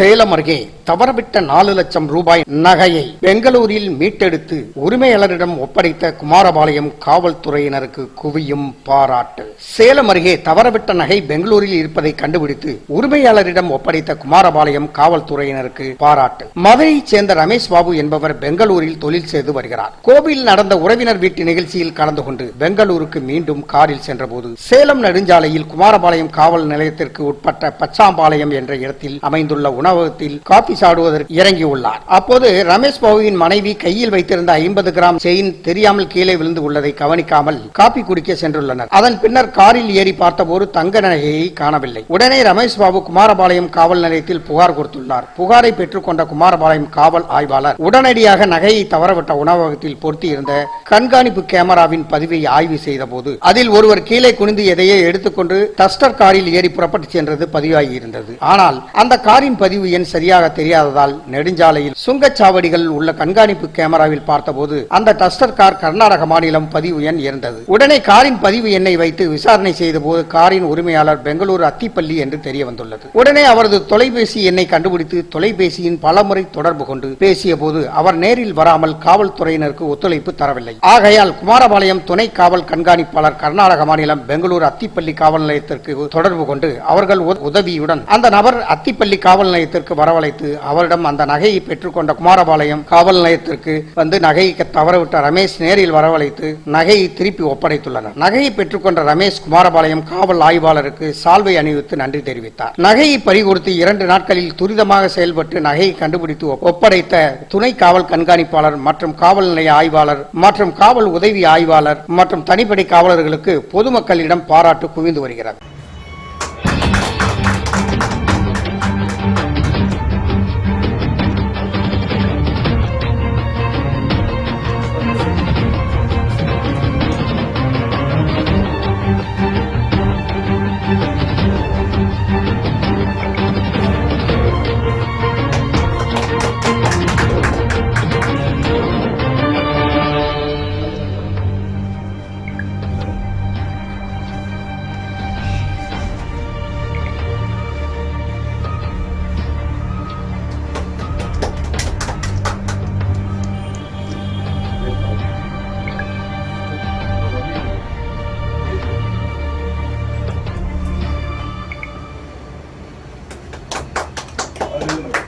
சேலம் அருகே தவறவிட்ட நாலு லட்சம் ரூபாய் நகையை பெங்களூரில் மீட்டெடுத்து உரிமையாளரிடம் ஒப்படைத்த குமாரபாளையம் காவல்துறையினருக்கு குவியும் பாராட்டு. சேலம் அருகே தவறவிட்ட நகை பெங்களூரில் இருப்பதை கண்டுபிடித்து உரிமையாளரிடம் ஒப்படைத்த குமாரபாளையம் காவல்துறையினருக்கு பாராட்டு. மதுரையைச் சேர்ந்த ரமேஷ் பாபு என்பவர் பெங்களூரில் தொழில் செய்து வருகிறார். கோவில் நடந்த உறவினர் வீட்டு நிகழ்ச்சியில் கலந்து கொண்டு பெங்களூருக்கு மீண்டும் காரில் சென்றபோது சேலம் நெடுஞ்சாலையில் குமாரபாளையம் காவல் நிலையத்திற்கு உட்பட்ட பச்சாம்பாளையம் என்ற இடத்தில் அமைந்துள்ள உணவகத்தில் காபி சாடுவதற்கு இறங்கியுள்ளார். அப்போது ரமேஷ் பாபுவின் மனைவி கையில் வைத்திருந்த ஐம்பது கிராம் செயின் தெரியாமல் கீழே விழுந்து உள்ளதை கவனிக்காமல் காபி குடிக்க சென்றுள்ளனர். அதன் பின்னர் காரில் ஏறி பார்த்தபோது தங்க நகையை காணவில்லை. உடனே ரமேஷ் பாபு குமாரபாளையம் காவல் நிலையத்தில் புகார் கொடுத்துள்ளார். புகாரை பெற்றுக்கொண்ட குமாரபாளையம் காவல் ஆய்வாளர் உடனடியாக நகையை தவறவிட்ட உணவகத்தில் பொருத்தி இருந்த கண்காணிப்பு கேமராவின் பதிவை ஆய்வு செய்த போது அதில் ஒருவர் கீழே குனிந்து எதையே எடுத்துக்கொண்டு டஸ்டர் காரில் ஏறி புறப்பட்டு சென்றது பதிவாகி இருந்தது ஆனால் அந்த காரின் பதிவு எண் சரியாக தெரியாததால் நெடுஞ்சாலையில் சுங்கச்சாவடிகள் உள்ள கண்காணிப்பு கேமராவில் பார்த்தபோது அந்த டஸ்டர் கார் கர்நாடக மாநிலம் பதிவு எண் இருந்தது. உடனே காரின் பதிவு எண்ணை வைத்து விசாரணை செய்த போது காரின் உரிமையாளர் பெங்களூரு அத்திப்பள்ளி என்று தெரிய வந்துள்ளது உடனே அவரது தொலைபேசி எண்ணை கண்டுபிடித்து தொலைபேசியின் பலமுறை தொடர்பு கொண்டு பேசிய போது அவர் நேரில் வராமல் காவல்துறையினருக்கு ஒத்துழைப்பு தரவில்லை. ஆகையால் குமாரபாளையம் துணை காவல் கண்காணிப்பாளர் கர்நாடக மாநிலம் பெங்களூர் அத்திப்பள்ளி காவல் நிலையத்திற்கு தொடர்பு கொண்டு அவர்கள் உதவியுடன் அந்த நபர் அத்திப்பள்ளி காவல் நிலையத்திற்கு வரவழைத்து அவரிடம் அந்த நகையை பெற்றுக்கொண்ட குமாரபாளையம் காவல் நிலையத்திற்கு வந்து நகையை தவறவிட்ட ரமேஷ் நேரில் வரவழைத்து நகையை திருப்பி ஒப்படைத்துள்ளனர். நகையை பெற்றுக்கொண்ட ரமேஷ் குமாரபாளையம் காவல் ஆய்வாளருக்கு சால்வை அணிவித்து நன்றி தெரிவித்தார். நகையை பறிகொடுத்து இரண்டு நாட்களில் துரிதமாக செயல்பட்டு நகையை கண்டுபிடித்து ஒப்படைத்த துணை காவல் கண்காணிப்பாளர் மற்றும் காவல் நிலைய ஆய்வாளர் மற்றும் காவல் உதவி ஆய்வாளர் மற்றும் தனிப்படை காவலர்களுக்கு பொதுமக்களிடம் பாராட்டு குவிந்து வருகிறது. Hallelujah.